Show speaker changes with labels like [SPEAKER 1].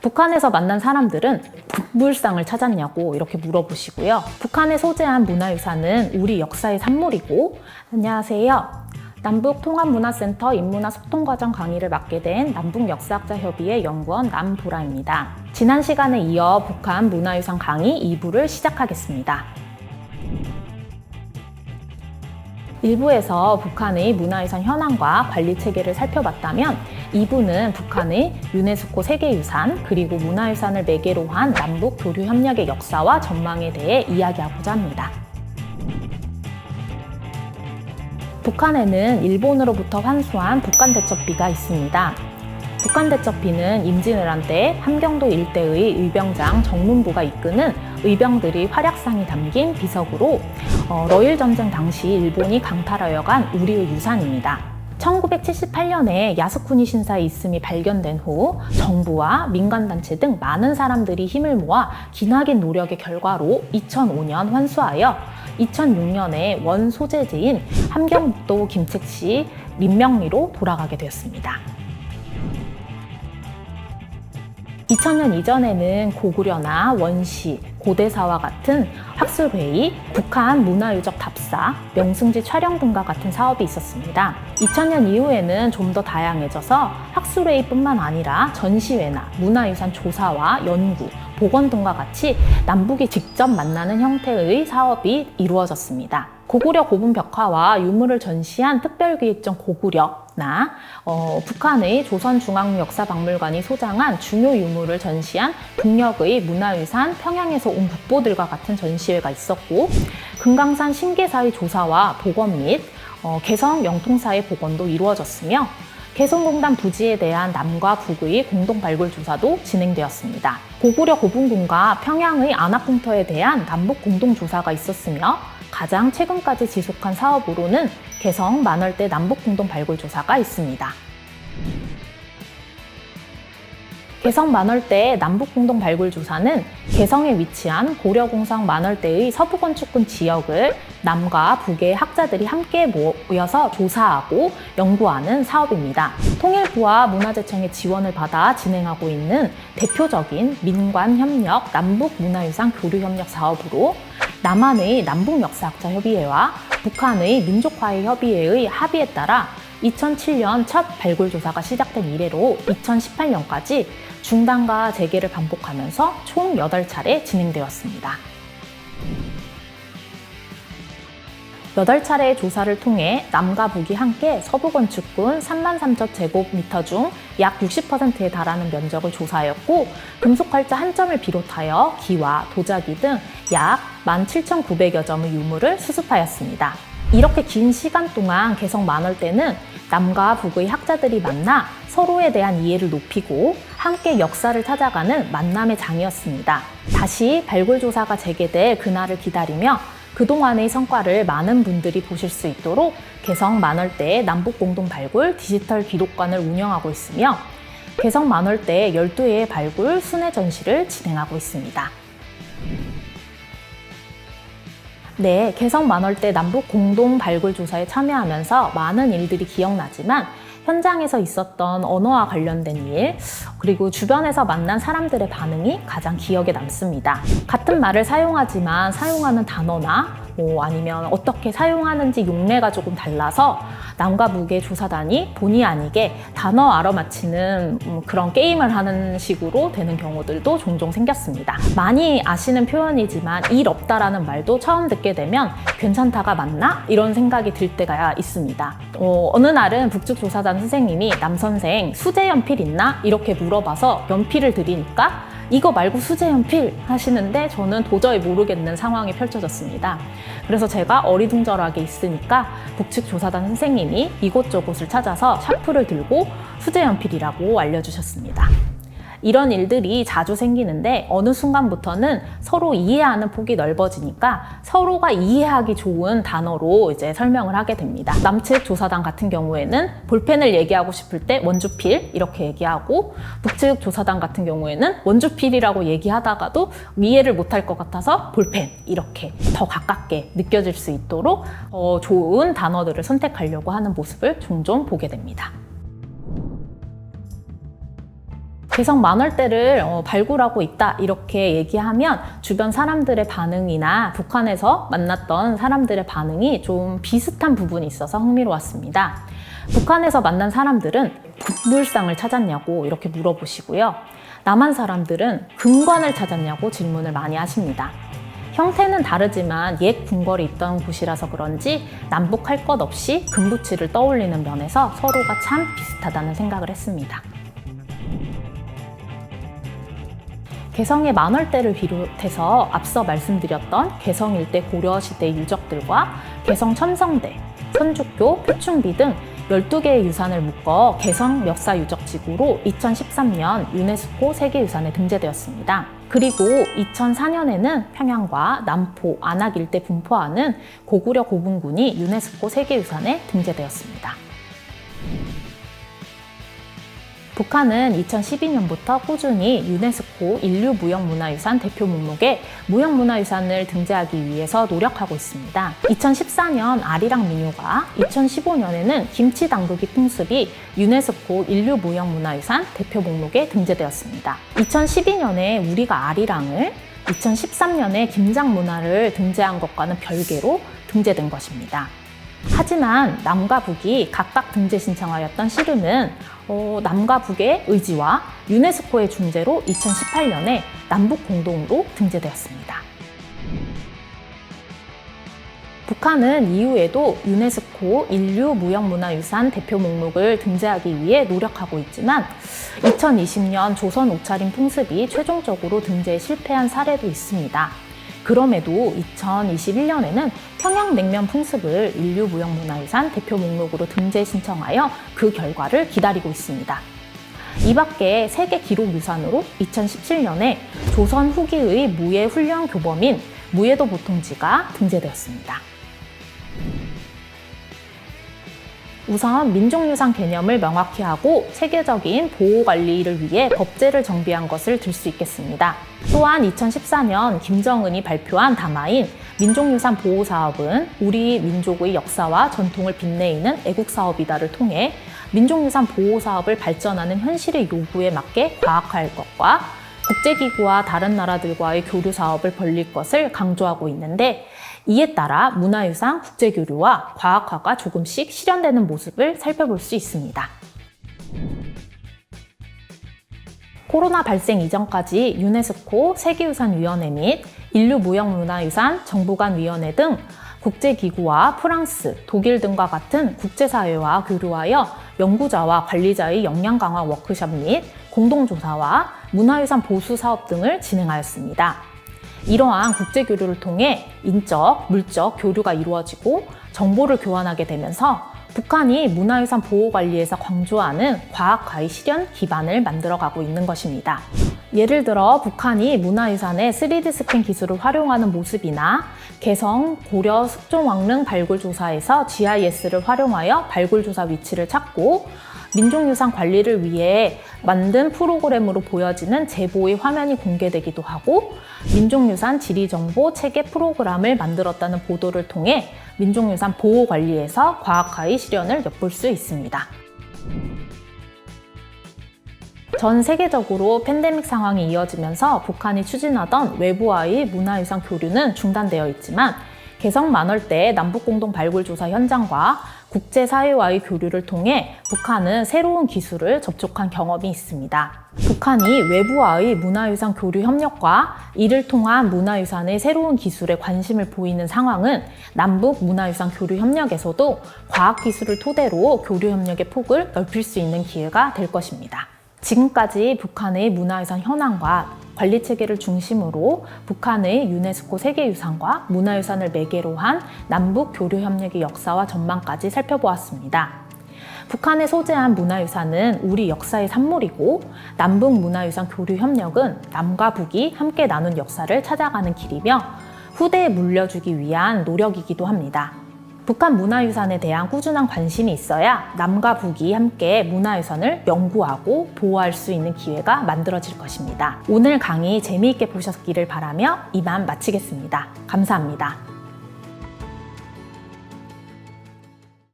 [SPEAKER 1] 북한에서 만난 사람들은 국물상을 찾았냐고 이렇게 물어보시고요. 북한에 소재한 문화유산은 우리 역사의 산물이고, 안녕하세요. 남북통합문화센터 인문화 소통과정 강의를 맡게 된 남북역사학자협의회 연구원 남보라입니다. 지난 시간에 이어 북한 문화유산 강의 2부를 시작하겠습니다. 1부에서 북한의 문화유산 현황과 관리 체계를 살펴봤다면 2부는 북한의 유네스코 세계유산 그리고 문화유산을 매개로 한 남북 교류 협력의 역사와 전망에 대해 이야기하고자 합니다. 북한에는 일본으로부터 환수한 북한 대첩비가 있습니다. 북한 대첩비는 임진왜란 때 함경도 일대의 의병장 정문부가 이끄는 의병들이 활약상이 담긴 비석으로 어, 러일 전쟁 당시 일본이 강탈하여 간 우리의 유산입니다. 1978년에 야스쿠니 신사의 있음이 발견된 후 정부와 민간단체 등 많은 사람들이 힘을 모아 기나긴 노력의 결과로 2005년 환수하여 2006년에 원 소재지인 함경북도 김책시 민명리로 돌아가게 되었습니다. 2000년 이전에는 고구려나 원시, 고대사와 같은 학술회의, 북한 문화유적 답사, 명승지 촬영 등과 같은 사업이 있었습니다. 2000년 이후에는 좀 더 다양해져서 학술회의뿐만 아니라 전시회나 문화유산 조사와 연구, 복원 등과 같이 남북이 직접 만나는 형태의 사업이 이루어졌습니다. 고구려 고분 벽화와 유물을 전시한 특별기획전 고구려 나 어, 북한의 조선중앙역사박물관이 소장한 중요 유물을 전시한 북녘의 문화유산 평양에서 온 북보들과 같은 전시회가 있었고 금강산 신계사의 조사와 복원 및 어, 개성 영통사의 복원도 이루어졌으며 개성공단 부지에 대한 남과 북의 공동 발굴 조사도 진행되었습니다. 고구려 고분군과 평양의 안압공터에 대한 남북 공동 조사가 있었으며 가장 최근까지 지속한 사업으로는 개성 만월대 남북 공동 발굴 조사가 있습니다. 개성 만월대 남북 공동 발굴 조사는 개성에 위치한 고려공성 만월대의 서부 건축군 지역을 남과 북의 학자들이 함께 모여서 조사하고 연구하는 사업입니다. 통일부와 문화재청의 지원을 받아 진행하고 있는 대표적인 민관 협력 남북 문화유산 교류 협력 사업으로 남한의 남북역사학자 협의회와 북한의 민족화해 협의회의 합의에 따라 2007년 첫 발굴 조사가 시작된 이래로 2018년까지 중단과 재개를 반복하면서 총 8차례 진행되었습니다. 8차례의 조사를 통해 남과 북이 함께 서부 건축군 3만 3천 제곱미터 중 약 60%에 달하는 면적을 조사하였고 금속활자 한 점을 비롯하여 기와 도자기 등 약 17,900여 점의 유물을 수습하였습니다. 이렇게 긴 시간 동안 개성 만월대는 남과 북의 학자들이 만나 서로에 대한 이해를 높이고 함께 역사를 찾아가는 만남의 장이었습니다. 다시 발굴 조사가 재개될 그날을 기다리며 그동안의 성과를 많은 분들이 보실 수 있도록 개성 만월대 남북 공동 발굴 디지털 기록관을 운영하고 있으며 개성 만월대 12회의 발굴 순회 전시를 진행하고 있습니다. 네, 개성 만월대 남북 공동 발굴 조사에 참여하면서 많은 일들이 기억나지만 현장에서 있었던 언어와 관련된 일, 그리고 주변에서 만난 사람들의 반응이 가장 기억에 남습니다. 같은 말을 사용하지만 사용하는 단어나 뭐 아니면 어떻게 사용하는지 용례가 조금 달라서 남과 북의 조사단이 본의 아니게 단어 알아맞히는 음, 그런 게임을 하는 식으로 되는 경우들도 종종 생겼습니다. 많이 아시는 표현이지만 일 없다라는 말도 처음 듣게 되면 괜찮다가 맞나? 이런 생각이 들 때가 있습니다. 어, 어느 날은 북측 조사단 선생님이 남 선생 수제 연필 있나? 이렇게 물어봐서 연필을 드리니까 이거 말고 수제 연필 하시는데 저는 도저히 모르겠는 상황이 펼쳐졌습니다. 그래서 제가 어리둥절하게 있으니까 북측 조사단 선생님이 이곳저곳을 찾아서 샤프를 들고 수제 연필이라고 알려주셨습니다. 이런 일들이 자주 생기는데 어느 순간부터는 서로 이해하는 폭이 넓어지니까 서로가 이해하기 좋은 단어로 이제 설명을 하게 됩니다. 남측 조사단 같은 경우에는 볼펜을 얘기하고 싶을 때 원주필 이렇게 얘기하고 북측 조사단 같은 경우에는 원주필이라고 얘기하다가도 이해를 못할 것 같아서 볼펜 이렇게 더 가깝게 느껴질 수 있도록 어, 좋은 단어들을 선택하려고 하는 모습을 종종 보게 됩니다. 개성 만월대를 어, 발굴하고 있다 이렇게 얘기하면 주변 사람들의 반응이나 북한에서 만났던 사람들의 반응이 좀 비슷한 부분이 있어서 흥미로웠습니다. 북한에서 만난 사람들은 국물상을 찾았냐고 이렇게 물어보시고요. 남한 사람들은 근관을 찾았냐고 질문을 많이 하십니다. 형태는 다르지만 옛 궁궐이 있던 곳이라서 그런지 남북할 것 없이 금부치를 떠올리는 면에서 서로가 참 비슷하다는 생각을 했습니다. 개성의 만월대를 비롯해서 앞서 말씀드렸던 개성 일대 고려시대 유적들과 개성 첨성대, 선주교, 표충비 등 12개의 유산을 묶어 개성 역사 유적 지구로 2013년 유네스코 세계유산에 등재되었습니다. 그리고 2004년에는 평양과 남포, 안악 일대 분포하는 고구려 고분군이 유네스코 세계유산에 등재되었습니다. 북한은 2012년부터 꾸준히 유네스코 인류무형문화유산 대표 목록에 무형문화유산을 등재하기 위해서 노력하고 있습니다. 2014년 아리랑 민요가, 2015년에는 김치 담그기 풍습이 유네스코 인류무형문화유산 대표 목록에 등재되었습니다. 2012년에 우리가 아리랑을 2013년에 김장 문화를 등재한 것과는 별개로 등재된 것입니다. 하지만 남과 북이 각각 등재 신청하였던 씨름은 어, 남과 북의 의지와 유네스코의 중재로 2018년에 남북 공동으로 등재되었습니다. 북한은 이후에도 유네스코 인류 무형문화유산 대표 목록을 등재하기 위해 노력하고 있지만 2020년 조선 옷차림 풍습이 최종적으로 등재에 실패한 사례도 있습니다. 그럼에도 2021년에는 평양냉면 풍습을 인류무형문화유산 대표 목록으로 등재 신청하여 그 결과를 기다리고 있습니다. 이 밖에 세계 기록 유산으로 2017년에 조선 후기의 무예 훈련 교범인 무예도 보통지가 등재되었습니다. 우선 민족유산 개념을 명확히 하고 체계적인 보호 관리를 위해 법제를 정비한 것을 들 수 있겠습니다. 또한 2014년 김정은이 발표한 담화인 민족유산 보호 사업은 우리 민족의 역사와 전통을 빛내이는 애국 사업이다를 통해 민족유산 보호 사업을 발전하는 현실의 요구에 맞게 과학할 것과 국제기구와 다른 나라들과의 교류 사업을 벌릴 것을 강조하고 있는데 이에 따라 문화유산 국제교류와 과학화가 조금씩 실현되는 모습을 살펴볼 수 있습니다. 코로나 발생 이전까지 유네스코 세계유산위원회 및 인류무형문화유산 정부간위원회 등 국제기구와 프랑스, 독일 등과 같은 국제사회와 교류하여 연구자와 관리자의 역량 강화 워크숍 및 공동조사와 문화유산 보수 사업 등을 진행하였습니다. 이러한 국제 교류를 통해 인적, 물적 교류가 이루어지고 정보를 교환하게 되면서 북한이 문화유산 보호 관리에서 강조하는 과학 과의 실현 기반을 만들어가고 있는 것입니다. 예를 들어 북한이 문화유산의 3D 스캔 기술을 활용하는 모습이나 개성, 고려, 숙종왕릉 발굴 조사에서 GIS를 활용하여 발굴 조사 위치를 찾고 민족유산 관리를 위해 만든 프로그램으로 보여지는 제보의 화면이 공개되기도 하고 민족유산 지리정보 체계 프로그램을 만들었다는 보도를 통해 민족유산 보호 관리에서 과학화의 실현을 엿볼 수 있습니다. 전 세계적으로 팬데믹 상황이 이어지면서 북한이 추진하던 외부와의 문화유산 교류는 중단되어 있지만 개성 만월대 남북공동 발굴 조사 현장과 국제사회와의 교류를 통해 북한은 새로운 기술을 접촉한 경험이 있습니다. 북한이 외부와의 문화유산 교류 협력과 이를 통한 문화유산의 새로운 기술에 관심을 보이는 상황은 남북 문화유산 교류 협력에서도 과학기술을 토대로 교류 협력의 폭을 넓힐 수 있는 기회가 될 것입니다. 지금까지 북한의 문화유산 현황과 관리 체계를 중심으로 북한의 유네스코 세계유산과 문화유산을 매개로 한 남북 교류 협력의 역사와 전망까지 살펴보았습니다. 북한에 소재한 문화유산은 우리 역사의 산물이고 남북 문화유산 교류 협력은 남과 북이 함께 나눈 역사를 찾아가는 길이며 후대에 물려주기 위한 노력이기도 합니다. 북한 문화유산에 대한 꾸준한 관심이 있어야 남과 북이 함께 문화유산을 연구하고 보호할 수 있는 기회가 만들어질 것입니다. 오늘 강의 재미있게 보셨기를 바라며 이만 마치겠습니다. 감사합니다.